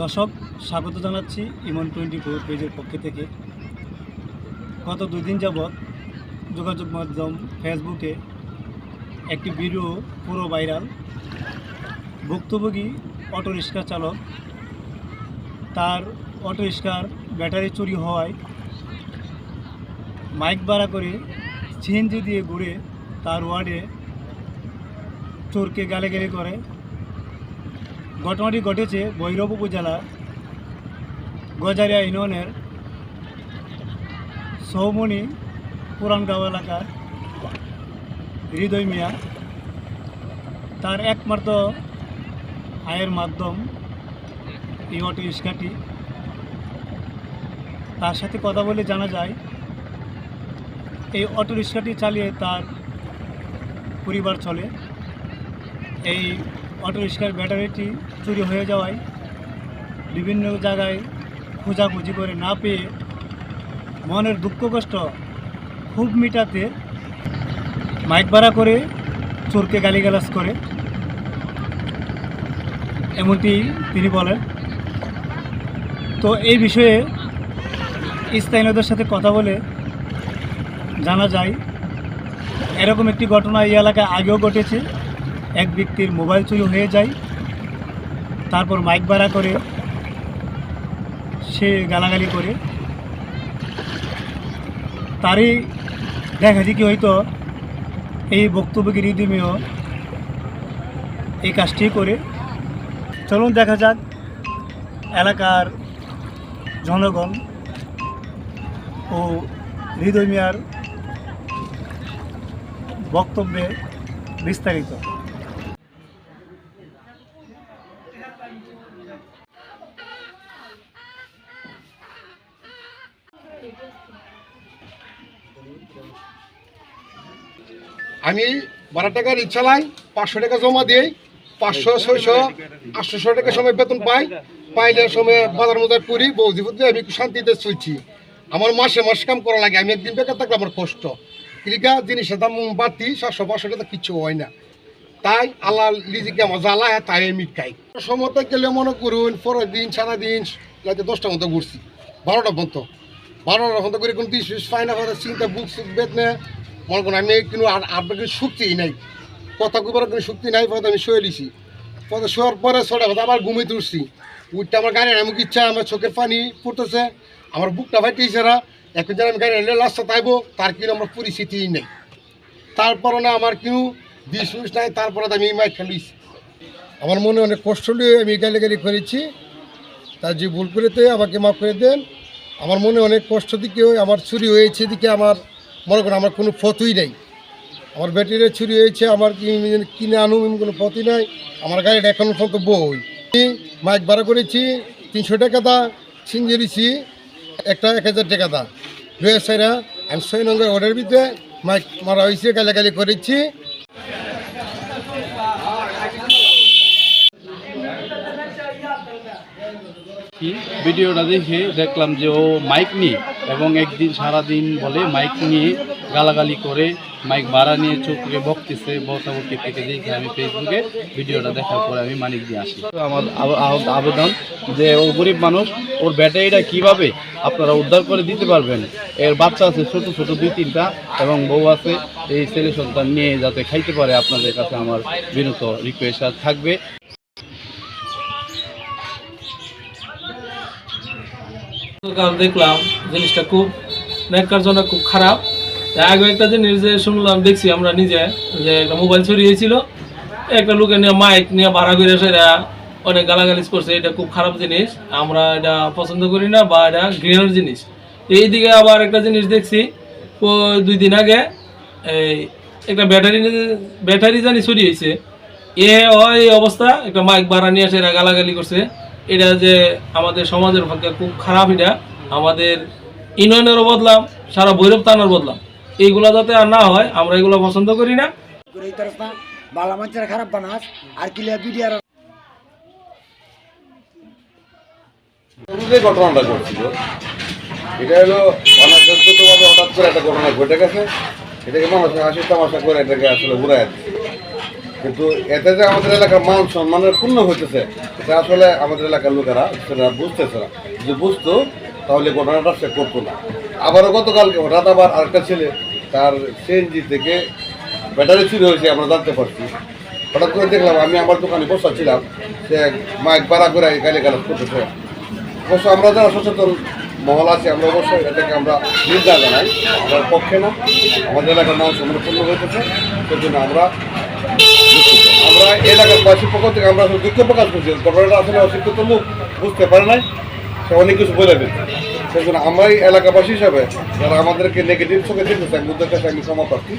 দর্শক, স্বাগত জানাচ্ছি ইমন টোয়েন্টি ফোর পেজের পক্ষ থেকে। গত দুই দিন যাবৎ যোগাযোগ মাধ্যম ফেসবুকে একটি ভিডিও পুরো ভাইরাল। ভুক্তভোগী অটো রিক্সা চালক, তার অটো রিক্সার ব্যাটারি চুরি হওয়ায় মাইক ভাড়া করে সিএনজি দিয়ে ঘুরে তার ওয়ার্ডে চোরকে গালাগালি করে। ঘটনাটি ঘটেছে ভৈরব উপজেলা গজারিয়া ইউনিয়নের সৌমনি পুরানগাঁও এলাকার হৃদয় মিয়া। তার একমাত্র আয়ের মাধ্যম এই অটো রিক্সাটি তার সাথে কথা বলে জানা যায়, এই অটো রিক্সাটি চালিয়ে তার পরিবার চলে। এই অটো রিক্সার ব্যাটারিটি চুরি হয়ে যাওয়ায় বিভিন্ন জায়গায় খোঁজাখুঁজি করে না পেয়ে মনের দুঃখ কষ্ট খুব মিটাতে মাইক ভাড়া করে চোরকে গালিগালাজ করে। এমনটি তিনি বলেন। তো এই বিষয়ে স্থানীয়দের সাথে কথা বলে জানা যায়, এরকম একটি ঘটনা এই এলাকায় আগেও ঘটেছে। এক ব্যক্তির মোবাইল চুরি হয়ে যায়, তারপর মাইক ভাড়া করে সে গালাগালি করে। তারই দেখা দেখি হয়তো এই বক্তব্যকে রিদিমেও এই কাজটি করে। চলুন দেখা যাক এলাকার জনগণ ও হৃদয় মিয়ার বক্তব্যে বিস্তারিত। আমি বারো টাকা রিক্সা লাই পাঁচশো টাকা জমা দিই পাঁচশো, ছয়শো, আটশোশো টাকা সময় বেতন পাই। পাইলে সময় বাজার মজার করি বৌদি বুদ্ধি আমি শান্তিতে চলছি। আমার মাসে মাস কাম করা লাগে, আমি একদিন বেকার থাকলে আমার কষ্ট। কিরিকা জিনিসের দাম বাড়তি, সাতশো, পাঁচশো টাকা কিচ্ছু হয় না। তাই আল্লাহ লিজিকে মজা জ্বালা তাই আমি খাই। সময়তে গেলে মনে করুন, পরের দিন, সারাদিন, রাতে দশটা মতো ঘুরছি। বারোটা পর্যন্ত। বারোটা পর্যন্ত করে কোনো বিষ পাই না চিন্তা বুক সুখ বেদ না মনে করুন, আমি কিন্তু আর আর কিন্তু শক্তিই নাই। কথা কুবার কোনো শক্তি নাই, পরে আমি শুয়ে দিছি পরে শোয়ার পরে ছটা কথা আবার ঘুমিয়ে উঠছি। উঠতে আমার গাড়ি এমন ইচ্ছা, আমার চোখের পানি পড়তেছে, আমার বুকটা ফাইতেছে না এখন যেন আমি গাড়ি লাস্টটা তাইবো, তার কিন্তু আমার পরিস্থিতিই নেই। তারপরে না আমার কিন্তু বিষ মিশ নাই, তারপরে আমি মাইক খেলিছি আমার মনে অনেক কষ্ট নিয়ে আমি গালি করেছি। তার যে ভুল করেতে আমাকে মাফ করে দেন। আমার মনে অনেক কষ্ট দিকে আমার চুরি হয়েছে দিকে আমার, মনে করেন আমার কোনো ফতই নেই। আমার ব্যাটারি চুরি হয়েছে, আমার কিনে আনুম কোনো পথই নাই। আমার গাড়িটা এখন পর্যন্ত বই। মাইক ভাড়া করেছি, তিনশো টাকা দা সিঞ্জেরিছি একটা এক হাজার টাকা দা। দুই সাইরা আমি ছয় নম্বর অর্ডার ভিতরে মাইক মারা হয়েছে, গালাগালি করেছি। ভিডিওটা দেখে দেখলাম যে ও মাইক নিয়ে এবং একদিন সারা দিন বলে মাইক নিয়ে গালাগালি করে মাইক ভাড়া নিয়ে চোখে বকতেছে বকাবকি থেকে দেখে আমি ফেসবুকে ভিডিওটা দেখার পরে আমি মানিক দিয়ে আসি। আমার আব- আব- আবেদন যে ও গরিব মানুষ, ওর ব্যাটারিটা কীভাবে আপনারা উদ্ধার করে দিতে পারবেন? এর বাচ্চা আছে ছোট ছোট দুই তিনটা এবং বউ আছে। এই ছেলে সন্তান নিয়ে যাতে খাইতে পারে, আপনাদের কাছে আমার বিনত রিকোয়েস্ট থাকবে। দেখলাম জিনিসটা খুব নেককার খুব খারাপ। আগে একটা জিনিস যে শুনলাম, দেখছি আমরা নিজে, যে একটা মোবাইল চুরি একটা লোকে নিয়ে মাইক নিয়ে ভাড়া করে সেটা অনেক গালাগালিজ করছে, এটা খুব খারাপ জিনিস। আমরা এটা পছন্দ করি না বা এটা ঘৃণার জিনিস। এই দিকে আবার একটা জিনিস দেখছি দুই দিন আগে এই একটা ব্যাটারি ব্যাটারি জানি হয়েছে এ হয় অবস্থা, একটা মাইক ভাড়া নিয়ে এরা গালাগালি করছে। এটা যে আমাদের সমাজের পক্ষে খুব খারাপ এটা আমাদের ইউনিয়নেরও বদলাম সারা ভৈরব থানার বদলাম। এইগুলো যাতে আর না হয় আমরা এগুলো পছন্দ করি না। মানুষের খারাপ বানাস আর কিলিয়া বিডিআর যে ঘটনাটা ঘটছিল। এটা হলো হঠাৎ করে একটা ঘটনা ঘটে গেছে। এটাকে মানুষ হাসি তামাশা করে এটাকে আসলে ঘুরাই দিচ্ছে কিন্তু এতে যে আমাদের এলাকার মান সম্মানের পূর্ণ হইতেছে, এটা আসলে আমাদের এলাকার লোকেরা সেটা বুঝতেছে না। যে বুঝতো, তাহলে ঘটনাটা সে করতো না। আবারও গতকালকে হঠাৎ আবার আরেকটা ছেলে, তার সিএনজি থেকে ব্যাটারি চুরি হয়েছে, আমরা জানতে পারছি। হঠাৎ করে দেখলাম, আমি আমার দোকানে বসা ছিলাম সে মাইক ভাড়া করে গালি গালাজ করতেছে। অবশ্য আমরা যারা সচেতন মহল আছে, আমরা অবশ্যই এটাকে আমরা নির্দা জানাই। আমার পক্ষে না, আমাদের এলাকার মানুষ পূর্ণ হইতেছে। সেজন্য আমরা। আমরা এলাকার বাসীর পক্ষ থেকে আমরা দুঃখ প্রকাশ করছি। ঘটনাটা আসলে অশিক্ষিত লোক বুঝতে পারে নাই, সে অনেক কিছু বলে দেবে সেই জন্য আমরা এই এলাকাবাসী হিসাবে যারা আমাদেরকে নেগেটিভ চোখে দেখতেছে আমি বুঝতে চাই আমি ক্ষমা প্রার্থী।